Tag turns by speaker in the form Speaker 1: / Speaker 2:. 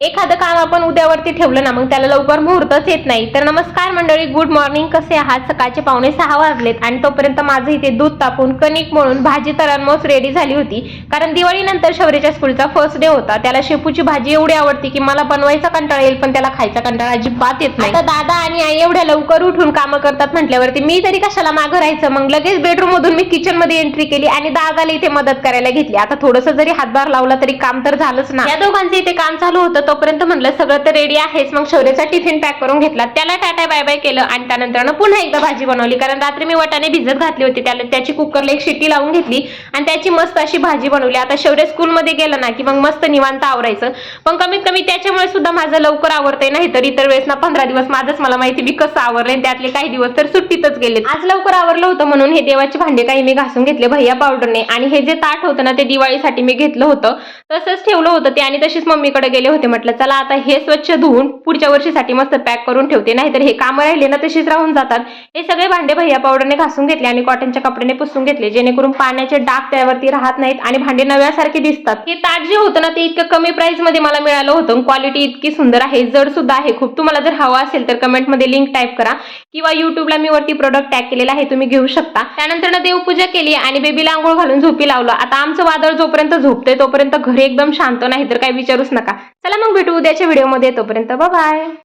Speaker 1: एखादं काम आपण उद्यावरती ठेवलं ना मग त्याला लवकर मुहूर्तच येत नाही. तर नमस्कार मंडळी गुड मॉर्निंग कसे आहात? सकाळचे पावणे सहा वाजलेत आणि तोपर्यंत माझं इथे दूध तापून कणिक म्हणून भाजी तर ऑलमोस्ट रेडी झाली होती. कारण दिवाळीनंतर शौर्याच्या स्कूलचा फर्स्ट डे होता. त्याला शेपूची भाजी एवढी आवडती की मला बनवायचा कंटाळा येईल पण त्याला खायचा कंटाळा अजिबात येत नाही. आता दादा आणि आई एवढ्या लवकर उठून कामं करतात म्हटल्यावरती मी तरी कशाला मागं राहायचं? मग लगेच बेडरूम मधून मी किचनमध्ये एंट्री केली आणि दादाला इथे मदत करायला घेतली. आता थोडस जरी हातभार लावला तरी काम तर झालंच ना. या दोघांचं इथे काम चालू होतं. तोपर्यंत म्हणलं सगळं तर रेडी आहेच. मग शौर्याचा टिफिन पॅक करून घेतला. त्याला टाटा बाय बाय केलं. आणि त्यानंतर पुन्हा एकदा भाजी बनवली. कारण रात्री मी वटाने भिजत घातली होती. त्याला त्याची कुकरला एक शिट्टी लावून घेतली. आणि त्याची मस्त अशी भाजी बनवली. आता शौर्य स्कूलमध्ये गेलं ना की मग मस्त निवांत आवरायचं. पण कमीत कमी त्याच्यामुळे सुद्धा माझं लवकर आवरतंय नाही तर. इतर वेळेस ना पंधरा दिवस माझंच मला माहिती मी कसं आवरले आणि त्यातले काही दिवस तर सुट्टीतच गेले आज लवकर आवरलं होतं म्हणून हे देवाचे भांडे काही मी घासून घेतले. भैया पावडरने आणि हे जे ताट होतं ना ते दिवाळीसाठी मी घेतलं होतं. तसंच ठेवलं होतं ते. आणि तशीच मम्मीकडे गेले होते. म्हटलं चला आता हे स्वच्छ धुवून पुढच्या वर्षीसाठी मस्त पॅक करून ठेवते. नाहीतर हे कामं राहिले ना तशीच राहून जातात. हे सगळे भांडे भैया पावडरने घासून घेतले आणि कॉटनच्या कपड्याने पुसून घेतले जेणेकरून पाण्याचे डाग त्यावरती राहत नाहीत आणि भांडे नव्यासारखे दिसतात. हे ताट जे होतं ना ते इतकं कमी प्राइसमध्ये मला मिळालं होतं क्वालिटी इतकी सुंदर आहे जड सुद्धा आहे. खूप तुम्हाला जर हवा असेल तर कमेंटमध्ये लिंक टाईप करा किंवा युट्यूबला मी वरती प्रोडक्ट टॅग केलेला आहे तुम्ही घेऊ शकता. त्यानंतर देवपूजा केली आणि बेबीला आंघोळ घालून झोपी लावलं. आता आमचं वादळ जोपर्यंत झोपतंय तोपर्यंत घरी एकदम शांत नाही तर काही विचारूच नका. चला मग भेटू उद्याच्या व्हिडिओमध्ये तोपर्यंत बाय